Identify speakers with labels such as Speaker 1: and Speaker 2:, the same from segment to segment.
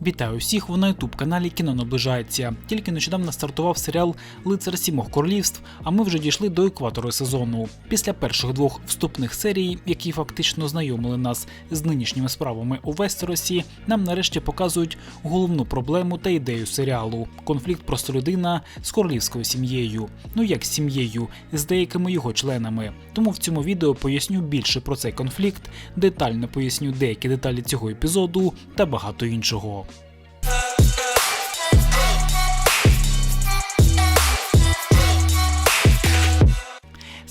Speaker 1: Вітаю всіх ви на ютуб каналі Кіно наближається. Тільки нещодавно стартував серіал Лицар Сімох Королівств, а ми вже дійшли до екватору сезону. Після перших двох вступних серій, які фактично знайомили нас з нинішніми справами у Вестеросі, нам нарешті показують головну проблему та ідею серіалу конфлікт простолюдина з королівською сім'єю. Ну як з сім'єю, з деякими його членами. Тому в цьому відео поясню більше про цей конфлікт, детально поясню деякі деталі цього епізоду та багато іншого.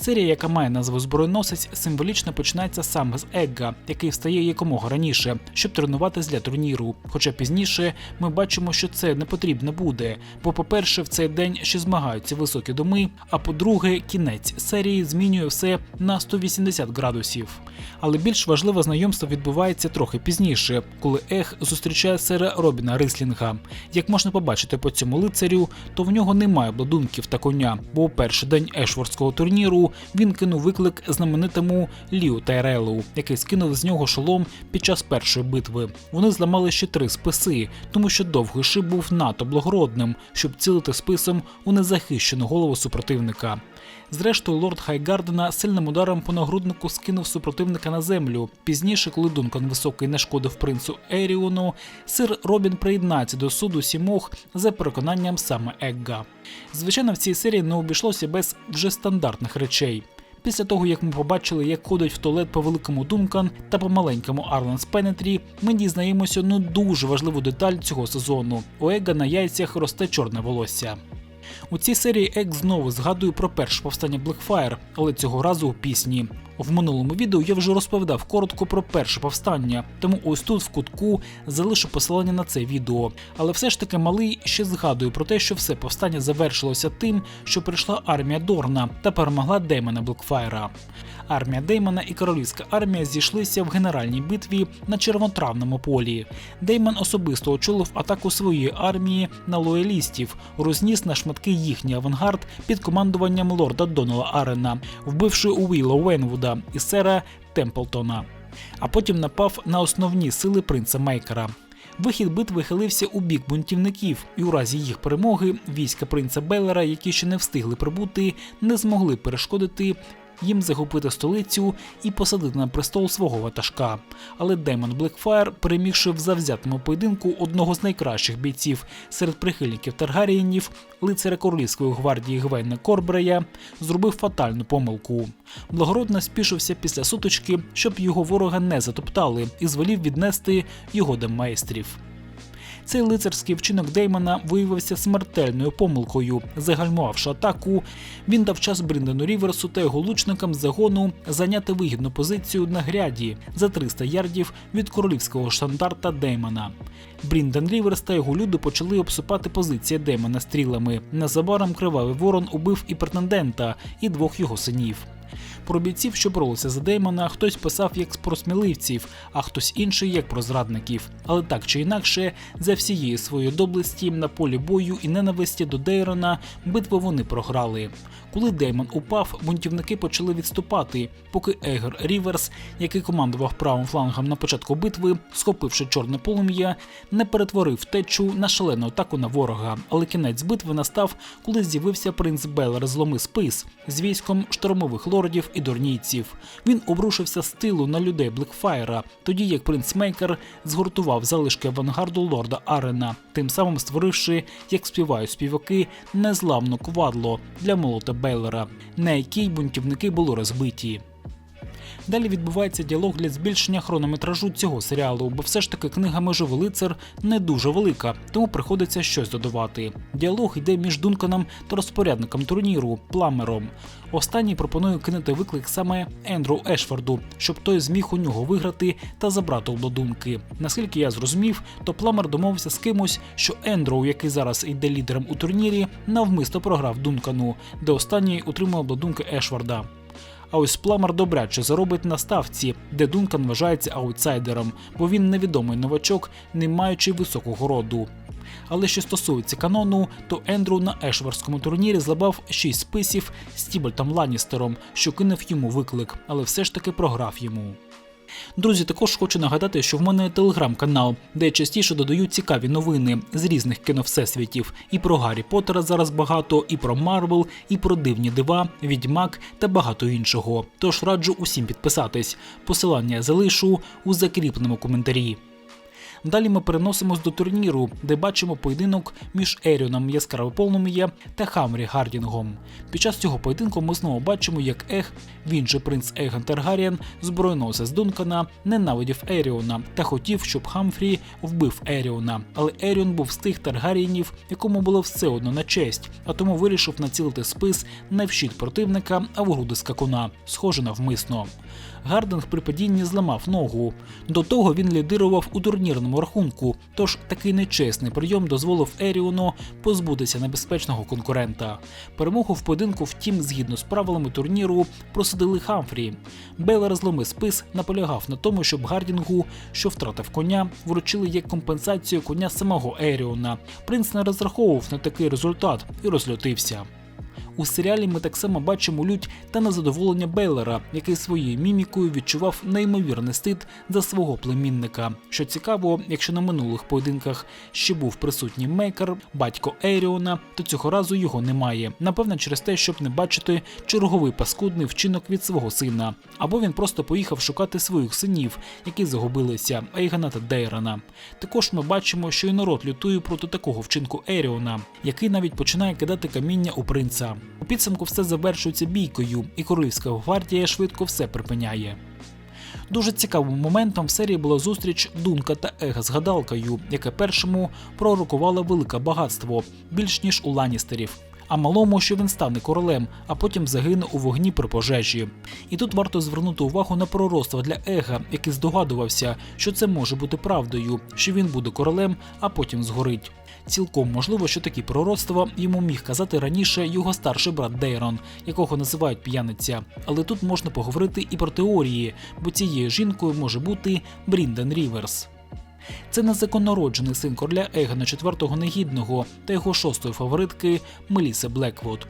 Speaker 1: Серія, яка має назву Збройносець, символічно починається саме з Егга, який встає якомога раніше, щоб тренуватись для турніру. Хоча пізніше ми бачимо, що це не потрібно буде. Бо, по-перше, в цей день ще змагаються високі доми. А по-друге, кінець серії змінює все на 180 градусів. Але більш важливе знайомство відбувається трохи пізніше, коли Ег зустрічає сера Робіна Рислінга. Як можна побачити по цьому лицарю, то в нього немає бладунків та коня, бо у перший день Ешвордського турніру він кинув виклик знаменитому Ліу Тайрелу, який скинув з нього шолом під час першої битви. Вони зламали ще три списи, тому що довгий шип був надто благородним, щоб цілити списом у незахищену голову супротивника. Зрештою, лорд Хайгардена сильним ударом по нагруднику скинув супротивника на землю. Пізніше, коли Дункан Високий нашкодив принцу Еріону, сир Робін приєднається до суду сімох за переконанням саме Егга. Звичайно, в цій серії не обійшлося без вже стандартних речей. Після того, як ми побачили, як ходить в туалет по великому Дункан та по маленькому Арланс Пенетрі, ми дізнаємося ну дуже важливу деталь цього сезону. У Ега на яйцях росте чорне волосся. У цій серії Ек знову згадує про перше повстання Blackfire, але цього разу у пісні. В минулому відео я вже розповідав коротко про перше повстання, тому ось тут в кутку залишу посилання на це відео. Але все ж таки малий ще згадує про те, що все повстання завершилося тим, що прийшла армія Дорна та перемогла Деймона Блекфайра. Армія Деймона і королівська армія зійшлися в генеральній битві на червотравному полі. Деймон особисто очолив атаку своєї армії на лоялістів, розніс на шматки їхній авангард під командуванням лорда Донала Арена, вбивши Уілла Уейнвуда і сера Темплтона. А потім напав на основні сили принца Мейкера. Вихід битви хилився у бік бунтівників, і у разі їх перемоги війська принца Беллера, які ще не встигли прибути, не змогли перешкодити їм захопити столицю і посадити на престол свого ватажка. Але Демон Блекфайр, перемігши в завзятому поєдинку одного з найкращих бійців серед прихильників Таргарієнів, лицаря королівської гвардії Гвейна Корбрея, зробив фатальну помилку. Благородно спішився після сутички, щоб його ворога не затоптали, і звелів віднести його до майстрів. Цей лицарський вчинок Деймона виявився смертельною помилкою. Загальмувавши атаку, він дав час Бріндену Ріверсу та його лучникам загону зайняти вигідну позицію на гряді за 300 ярдів від королівського штандарта Деймона. Брінден Ріверс та його люди почали обсипати позиції Деймона стрілами. Незабаром кривавий ворон убив і претендента, і двох його синів. Про бійців, що боролися за Деймона, хтось писав як про сміливців, а хтось інший як про зрадників. Але так чи інакше, за всієї своєї доблесті на полі бою і ненависті до Дейрона битву вони програли. Коли Деймон упав, бунтівники почали відступати, поки Егер Ріверс, який командував правим флангом на початку битви, схопивши чорне полум'я, не перетворив втечу на шалену атаку на ворога. Але кінець битви настав, коли з'явився принц Белер зломи спис з військом штормових лордів і дорнійців. Він обрушився з тилу на людей Блекфайра, тоді як принц Мейкер згуртував залишки авангарду лорда Арена, тим самим створивши, як співають співаки, незламну квадло для молота Бейлера, на якій бунтівники були розбиті. Далі відбувається діалог для збільшення хронометражу цього серіалу, бо все ж таки книга Межовий лицар не дуже велика, тому приходиться щось додавати. Діалог йде між Дунканом та розпорядником турніру Пламером. Останній пропонує кинути виклик саме Ендру Ешфорду, щоб той зміг у нього виграти та забрати обладунки. Наскільки я зрозумів, то Пламер домовився з кимось, що Ендроу, який зараз йде лідером у турнірі, навмисно програв Дункану, де останній утримав обладунки Ешфорда. А ось Пламар добряче заробить на ставці, де Дункан вважається аутсайдером, бо він невідомий новачок, не маючи високого роду. Але що стосується канону, то Ендрю на Ешварському турнірі злабав 6 списів з Тібальтом Ланністером, що кинув йому виклик, але все ж таки програв йому. Друзі, також хочу нагадати, що в мене є телеграм-канал, де я частіше додаю цікаві новини з різних кіновсесвітів. І про Гаррі Поттера зараз багато, і про Марвел, і про дивні дива, відьмак та багато іншого. Тож раджу усім підписатись. Посилання залишу у закріпленому коментарі. Далі ми переносимось до турніру, де бачимо поєдинок між Еріоном Яскраве Полум'я та Хамрі Гардінгом. Під час цього поєдинку ми знову бачимо, як Ех, він же принц Еган Таргарієн, збройносець Дункана, ненавидів Еріона та хотів, щоб Хамфрі вбив Еріона. Але Еріон був з тих Таргарієнів, якому було все одно на честь, а тому вирішив націлити спис не в щит противника, а в груди скакуна, схоже навмисно. Гардинг при падінні зламав ногу. До того він лідирував у турнірному рахунку, тож такий нечесний прийом дозволив Еріону позбутися небезпечного конкурента. Перемогу в поєдинку, втім, згідно з правилами турніру, просудили Хамфрі. Белер зломи спис наполягав на тому, щоб Гардінгу, що втратив коня, вручили як компенсацію коня самого Еріона. Принц не розраховував на такий результат і розлютився. У серіалі ми так само бачимо лють та незадоволення Бейлера, який своєю мімікою відчував неймовірний стид за свого племінника. Що цікаво, якщо на минулих поєдинках ще був присутній мейкер, батько Еріона, то цього разу його немає. Напевно, через те, щоб не бачити черговий паскудний вчинок від свого сина. Або він просто поїхав шукати своїх синів, які загубилися, Ейгана та Дейрана. Також ми бачимо, що і народ лютує проти такого вчинку Еріона, який навіть починає кидати каміння у принца. У підсумку все завершується бійкою, і королівська гвардія швидко все припиняє. Дуже цікавим моментом в серії була зустріч Дунка та Ега з гадалкою, яке першому пророкувало велике багатство більш ніж у Ланістерів. А малому, що він стане королем, а потім загине у вогні при пожежі. І тут варто звернути увагу на пророцтво для Ега, який здогадувався, що це може бути правдою, що він буде королем, а потім згорить. Цілком можливо, що такі пророцтва йому міг казати раніше його старший брат Дейрон, якого називають п'яниця. Але тут можна поговорити і про теорії, бо цією жінкою може бути Брінден Ріверс. Це незаконнороджений син короля Егона IV негідного та його шостої фаворитки Меліси Блеквуд.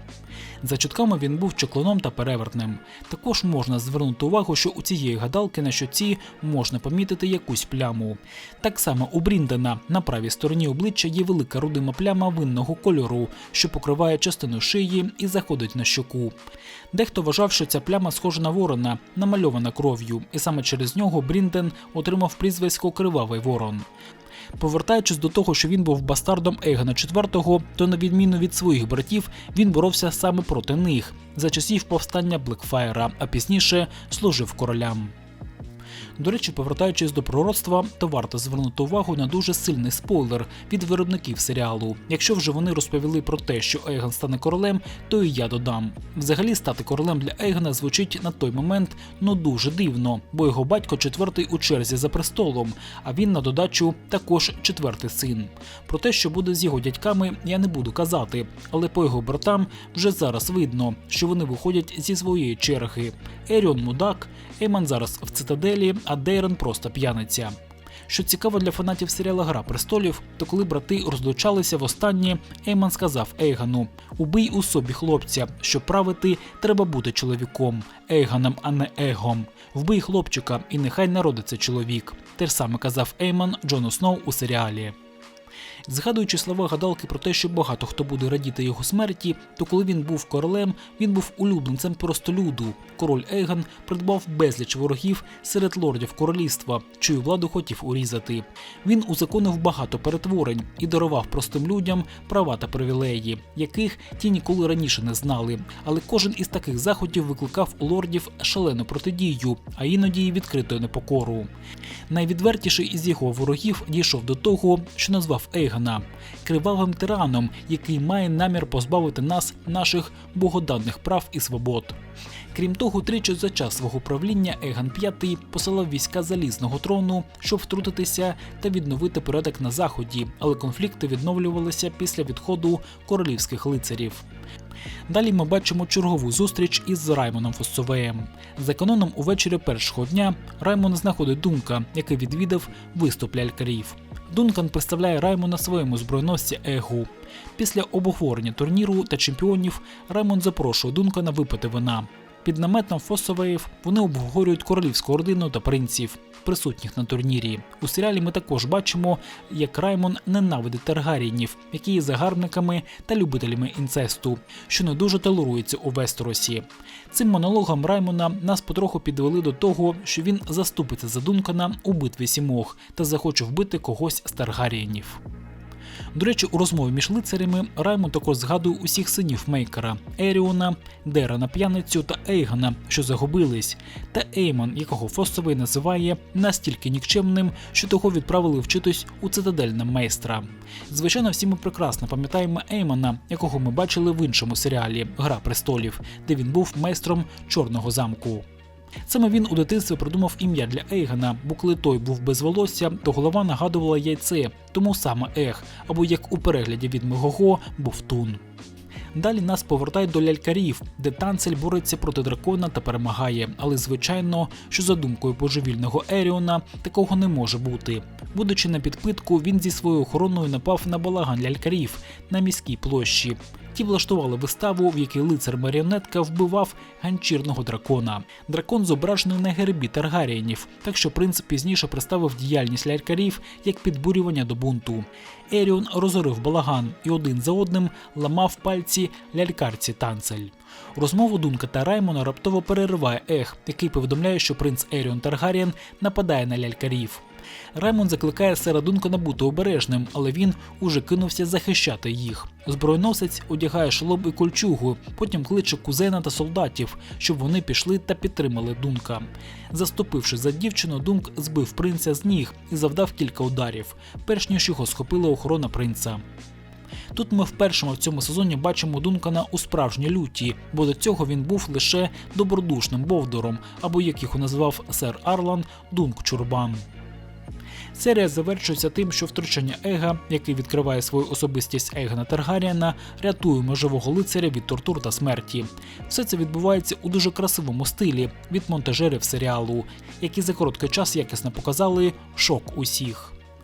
Speaker 1: За чутками він був чоклоном та перевертним. Також можна звернути увагу, що у цієї гадалки на щоці можна помітити якусь пляму. Так само у Бріндена на правій стороні обличчя є велика рудима пляма винного кольору, що покриває частину шиї і заходить на щоку. Дехто вважав, що ця пляма схожа на ворона, намальована кров'ю, і саме через нього Брінден отримав прізвисько Кривавий Ворон. Повертаючись до того, що він був бастардом Ейгана IV, то на відміну від своїх братів, він боровся саме проти них за часів повстання Блекфайра, а пізніше служив королям. До речі, повертаючись до пророцтва, то варто звернути увагу на дуже сильний спойлер від виробників серіалу. Якщо вже вони розповіли про те, що Ейгон стане королем, то і я додам. Взагалі, стати королем для Ейгона звучить на той момент ну дуже дивно, бо його батько четвертий у черзі за престолом, а він на додачу також четвертий син. Про те, що буде з його дядьками, я не буду казати, але по його братам вже зараз видно, що вони виходять зі своєї черги. Еріон мудак, Ейман зараз в цитаделі, а Дейрон просто п'яниця. Що цікаво для фанатів серіалу Гра престолів, то коли брати розлучалися востаннє, Ейман сказав Ейгану: Убий у собі хлопця, щоб правити, треба бути чоловіком, Ейганом, а не егом. Вбий хлопчика, і нехай народиться чоловік. Те ж саме казав Ейман Джону Сноу у серіалі. Згадуючи слова гадалки про те, що багато хто буде радіти його смерті, то коли він був королем, він був улюбленцем простолюду. Король Ейган придбав безліч ворогів серед лордів королівства, чию владу хотів урізати. Він узаконив багато перетворень і дарував простим людям права та привілеї, яких ті ніколи раніше не знали. Але кожен із таких заходів викликав у лордів шалену протидію, а іноді й відкриту непокору. Найвідвертіший із його ворогів дійшов до того, що назвав Ейгана кривавим тираном, який має намір позбавити нас наших богоданних прав і свобод. Крім того, тричі за час свого правління Еган V посилав війська залізного трону, щоб втрутитися та відновити порядок на заході, але конфлікти відновлювалися після відходу королівських лицарів. Далі ми бачимо чергову зустріч із Раймоном Фоссовеєм. За каноном увечері першого дня Раймон знаходить Дунка, який відвідав виступ лялькарів. Дункан представляє Раймона своєму збройносці Егу. Після обговорення турніру та чемпіонів Раймон запрошує Дункана випити вина. Під наметом Фосовеїв вони обговорюють королівську родину та принців, присутніх на турнірі. У серіалі ми також бачимо, як Раймон ненавидить Таргаріїнів, які є загарбниками та любителями інцесту, що не дуже толерується у Вестеросі. Цим монологом Раймона нас потроху підвели до того, що він заступиться за Дункана у битві сімох та захоче вбити когось з Таргаріїнів. До речі, у розмові між лицарями Раймон також згадує усіх синів Мейкера Еріона, Дерана п'яницю та Ейгона, що загубились, та Еймон, якого Фосовий називає настільки нікчемним, що того відправили вчитись у цитадель на майстра. Звичайно, всі ми прекрасно пам'ятаємо Еймона, якого ми бачили в іншому серіалі Гра престолів, де він був майстром Чорного замку. Саме він у дитинстві придумав ім'я для Ейгана, бо коли той був без волосся, то голова нагадувала яйце, тому саме Ег, або як у перегляді від Мегого був Тун. Далі нас повертають до лялькарів, де танцель бореться проти дракона та перемагає. Але звичайно, що за думкою божевільного Еріона такого не може бути. Будучи на підпитку, він зі своєю охороною напав на балаган лялькарів на міській площі. Ті влаштували виставу, в якій лицар маріонетка вбивав ганчірного дракона. Дракон зображений на гербі Таргарієнів, так що принц пізніше представив діяльність лялькарів як підбурювання до бунту. Еріон розорив балаган і один за одним ламав пальці лялькарці танцель. Розмову Дунка та Раймона раптово перериває Ех, який повідомляє, що принц Еріон Таргарієн нападає на лялькарів. Раймон закликає Сера Дункана бути обережним, але він уже кинувся захищати їх. Збройносець одягає шолом і кольчугу, потім кличе кузена та солдатів, щоб вони пішли та підтримали Дунка. Заступивши за дівчину, Дунк збив принця з ніг і завдав кілька ударів, перш ніж його схопила охорона принца. Тут ми вперше в цьому сезоні бачимо Дункана у справжній люті, бо до цього він був лише добродушним бовдором, або як його назвав сер Арлан Дунк Чурбан. Серія завершується тим, що втручання Ега, який відкриває свою особистість Егана Таргаріана, рятує межового лицаря від тортур та смерті. Все це відбувається у дуже красивому стилі від монтажерів серіалу, які за короткий час якісно показали шок усіх.